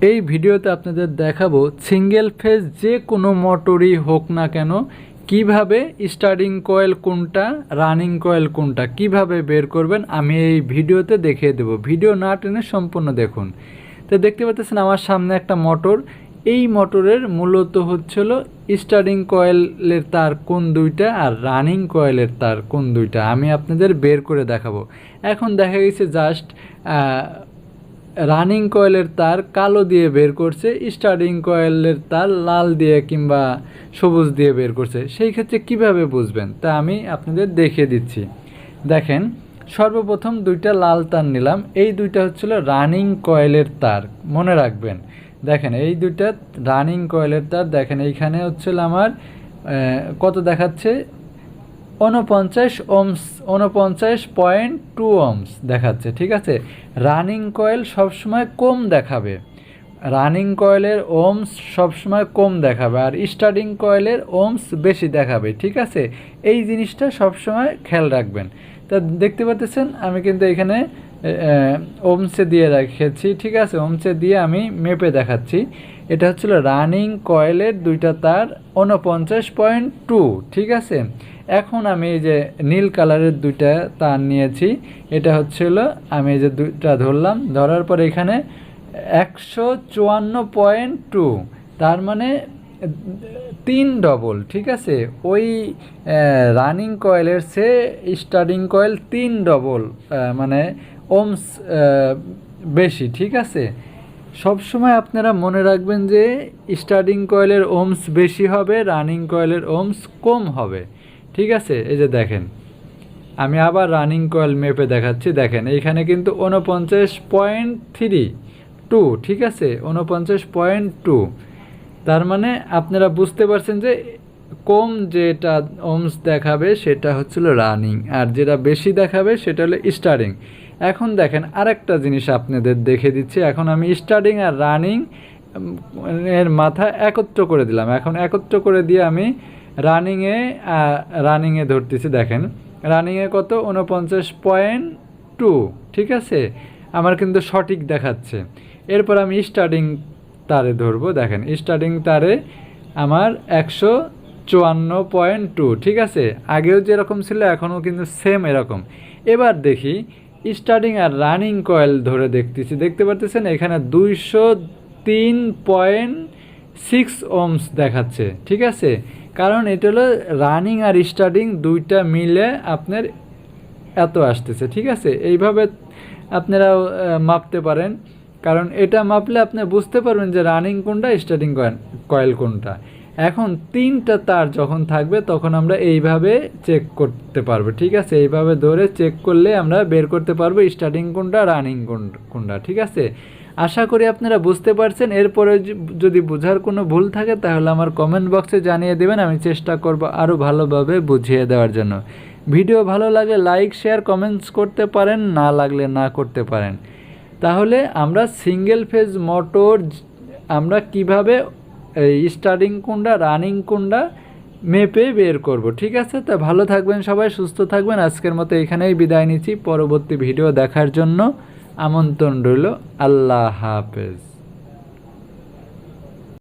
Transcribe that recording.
এই ভিডিওতে আপনাদের দেখাবো সিঙ্গেল ফেজ যে কোনো মোটরই হোক না কেন, কীভাবে স্টার্টিং কয়েল কোনটা রানিং কয়েল কোনটা, কীভাবে বের করবেন, আমি এই ভিডিওতে দেখিয়ে দেবো। ভিডিও না টেনে সম্পূর্ণ দেখুন। তো দেখতে পাচ্ছেন আমার সামনে একটা মোটর। এই মোটরের মূলত হচ্ছিল স্টার্টিং কয়েলের তার কোন দুইটা আর রানিং কয়েলের তার কোন দুইটা। আমি আপনাদের বের করে দেখাবো। এখন দেখা গেছে জাস্ট রানিং কয়েলের তার কালো দিয়ে বের করছে, স্টার্টিং কয়েলের তার লাল দিয়ে কিংবা সবুজ দিয়ে বের করছে। সেই ক্ষেত্রে কীভাবে বুঝবেন? তা আমি আপনাদের দেখিয়ে দিচ্ছি। দেখেন, সর্বপ্রথম দুইটা লাল তার নিলাম। এই দুইটা হচ্ছিল রানিং কয়েলের তার। মনে রাখবেন। দেখেন, এই দুইটা রানিং কয়েলের তার, দেখেন, এইখানে হচ্ছিল আমার কত দেখাচ্ছে? উনপঞ্চাশ ওমস উনপঞ্চাশ পয়েন্ট টু ওমস দেখাচ্ছে, ঠিক আছে? রানিং কয়েল সবসময় কম দেখাবে। রানিং কয়েলের ওমস সবসময় কম দেখাবে আর স্টার্টিং কয়েলের ওমস বেশি দেখাবে, ঠিক আছে? এই জিনিসটা সবসময় খেয়াল রাখবেন। তা দেখতে পাচ্ছেন, আমি কিন্তু এখানে ওমসে দিয়ে রেখেছি, ঠিক আছে? ওমসে দিয়ে আমি মেপে দেখাচ্ছি। এটা হচ্ছিল রানিং কয়েলের দুইটা তার উনপঞ্চাশ পয়েন্ট টু, ঠিক আছে? এখন আমি এই যে নীল কালারের দুইটা তার নিয়েছি, এটা হচ্ছিল আমি এই যে দুইটা ধরলাম, ধরার পর এখানে একশো চুয়ান্ন পয়েন্ট টু, তার মানে তিন ডবল ঠিক আছে? ওই রানিং কয়েলের সে স্টার্টিং কয়েল তিন ডবল মানে ওমস বেশি, ঠিক আছে? সবসময় আপনারা মনে রাখবেন যে স্টার্টিং কয়েলের ওমস বেশি হবে রানিং কয়েলের ওমস কম হবে, ঠিক আছে? এই যে দেখেন, আমি আবার রানিং কয়েল মেপে দেখাচ্ছি, দেখেন, এইখানে কিন্তু উনপঞ্চাশ পয়েন্ট থ্রি টু ঠিক আছে? উনপঞ্চাশ পয়েন্ট টু তার মানে আপনারা বুঝতে পারছেন যে কম যেটা ওমস দেখাবে সেটা হচ্ছিল রানিং আর যেটা বেশি দেখাবে সেটা হলো স্টার্টিং এখন দেখেন আরেকটা জিনিস আপনাদের দেখে দিচ্ছি। এখন আমি স্টার্টিং আর রানিং এর মাথা একত্র করে দিলাম। এখন একত্র করে দিয়ে আমি রানিংয়ে রানিংয়ে ধরতেছি, দেখেন। রানিংয়ে কত? উনপঞ্চাশ পয়েন্ট টু ঠিক আছে? আমার কিন্তু সঠিক দেখাচ্ছে। এরপর আমি স্টার্টিং তারে ধরবো, দেখেন স্টার্টিং তারে আমার একশো চুয়ান্ন পয়েন্ট টু ঠিক আছে? আগেও যেরকম ছিল, এখনও কিন্তু সেম এরকম। এবার দেখি স্টার্টিং আর রানিং কয়েল ধরে দেখতেছি, দেখতে পারতেছেন? এখানে দুইশো তিন পয়েন্ট সিক্স ওমস দেখাচ্ছে, ঠিক আছে? কারণ এটা হলো রানিং আর স্টার্টিং দুইটা মিলে আপনার এত আসতেছে, ঠিক আছে? এইভাবে আপনারা মাপতে পারেন। কারণ এটা মাপলে আপনি বুঝতে পারবেন যে রানিং কোনটা স্টার্টিং কয়েল কোনটা। এখন তিনটা তার যখন থাকবে, তখন আমরা এইভাবে চেক করতে পারব, ঠিক আছে? এইভাবে ধরে চেক করলে আমরা বের করতে পারব স্টার্টিং কোনটা রানিং কোনটা, ঠিক আছে? আশা করি আপনারা বুঝতে পারছেন। এরপরে যদি বোঝার কোনো ভুল থাকে, তাহলে আমার কমেন্ট বক্সে জানিয়ে দেবেন। আমি চেষ্টা করব আরও ভালোভাবে বুঝিয়ে দেওয়ার জন্য। ভিডিও ভালো লাগলে লাইক শেয়ার কমেন্টস করতে পারেন, না লাগলে না করতে পারেন। তাহলে আমরা সিঙ্গেল ফেজ মোটর আমরা কীভাবে স্টার্টিং কোনটা রানিং কোনটা মেপে বের করব, ঠিক আছে? তা ভালো থাকবেন সবাই, সুস্থ থাকবেন। আজকের মতো এখানেই বিদায় নিচ্ছি। পরবর্তী ভিডিও দেখার জন্য আমন্ত্রণ রইল। আল্লাহ হাফেজ।